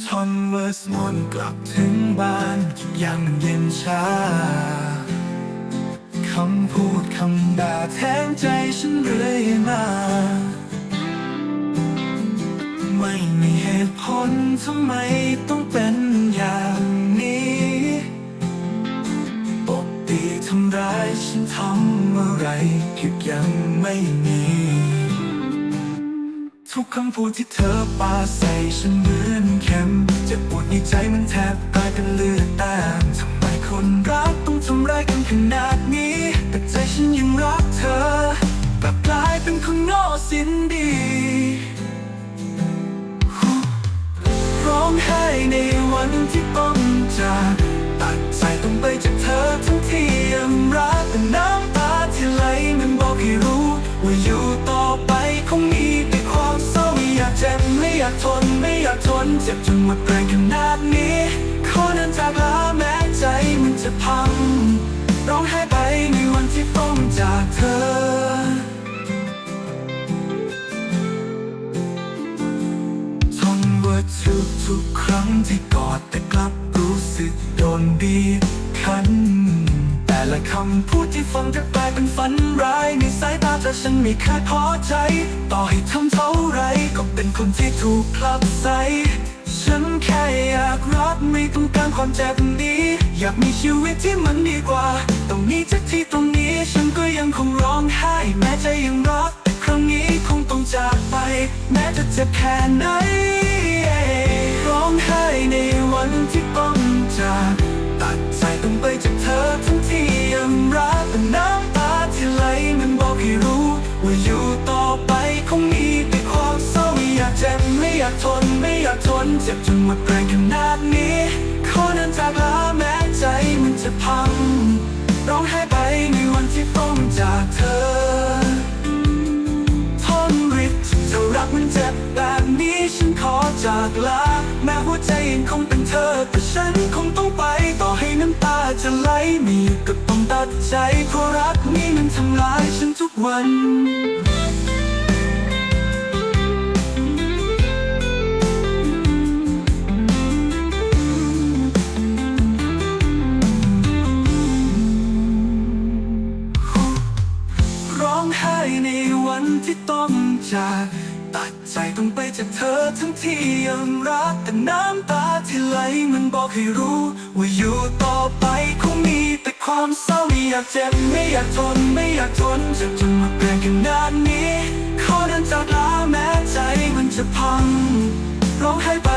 ทอมเวิร์สมนกลับถึงบ้านยังเย็นชาคำพูดคำด่าแทงใจฉันเรื่อยมา ไม่มีเหตุผลทำไมต้องเป็นอย่างนี้ตบตีทำร้ายฉันทำอะไรผิดยังไม่มี ทุกคำพูดที่เธอปาใส่ฉันเหมือนเข็มเจ็บปวดในใจมันแทบกลายเป็นเลือดแตกทำไมคนรักต้องทำร้ายกันขนาดนี้ แต่ใจฉันยังรักเธอแบบกลายเป็นคนโง่สิ้นดีร้องไห้ในวันที่ ทนไม่อยากทนเจ็บจนหมดแรงขนาดนี้ขอเดินจากลาแม้ใจมันจะพัง ร้องไห้ไปในวันที่ต้องจากเธอ ทนว่าทุกทุกครั้งที่กอดแต่กลับรู้สึกโดนบีบคั้นแต่ละคำพูดที่ฟังจะกลายเป็นฝันร้ายในสายตาเธอฉันไม่เคยพอใจ ต่อให้ทำเท่า คนที่ถูกผลักใสฉันแค่อยากรักไม่ต้องการความเจ็บนี้ อยากมีชีวิตที่มันดีกว่า ตรงนี้จากที่ตรงนี้ฉันก็ยังคงร้องไห้ แม้ใจยังรักแต่ครั้งนี้คงต้องจากไป แม้จะเจ็บแค่ไหนร้องไห้ในวันที่ต้องจากตัดใจต้องไปจากเธอทั้งที่ยังรักแต่น้ำตาที่ไหลมันบอกให้รู้ว่าอยู่ต่อ อยากทนไม่อยากทนเจ็บจนหมดแรงขนาดนี้ขอเดินจากลาแม้ใจมันจะพัง ร้องไห้ไปในวันที่ต้องจากเธอทนริดเธอรักมันเจ็บแบบนี้ฉันขอจากลา แม้หัวใจยังคงเป็นเธอ แต่ฉันคงต้องไปต่อให้น้ำตาจะไหลมีก็ต้องตัดใจเพราะรักนี้มันทำร้ายฉันทุกวัน ที่ต้องจากตัดใจต้องไปจากเธอทั้งที่ยังรักแต่น้ำตาที่ไหลมันบอกให้รู้ ว่าอยู่ต่อไปคงมีแต่ความเศร้าไม่อยากเจ็บไม่อยากทนไม่อยากทนจะจนหมดแรงขนาดนี้ขอเดินจากลาแม้ใจมันจะพังร้องไห้ไป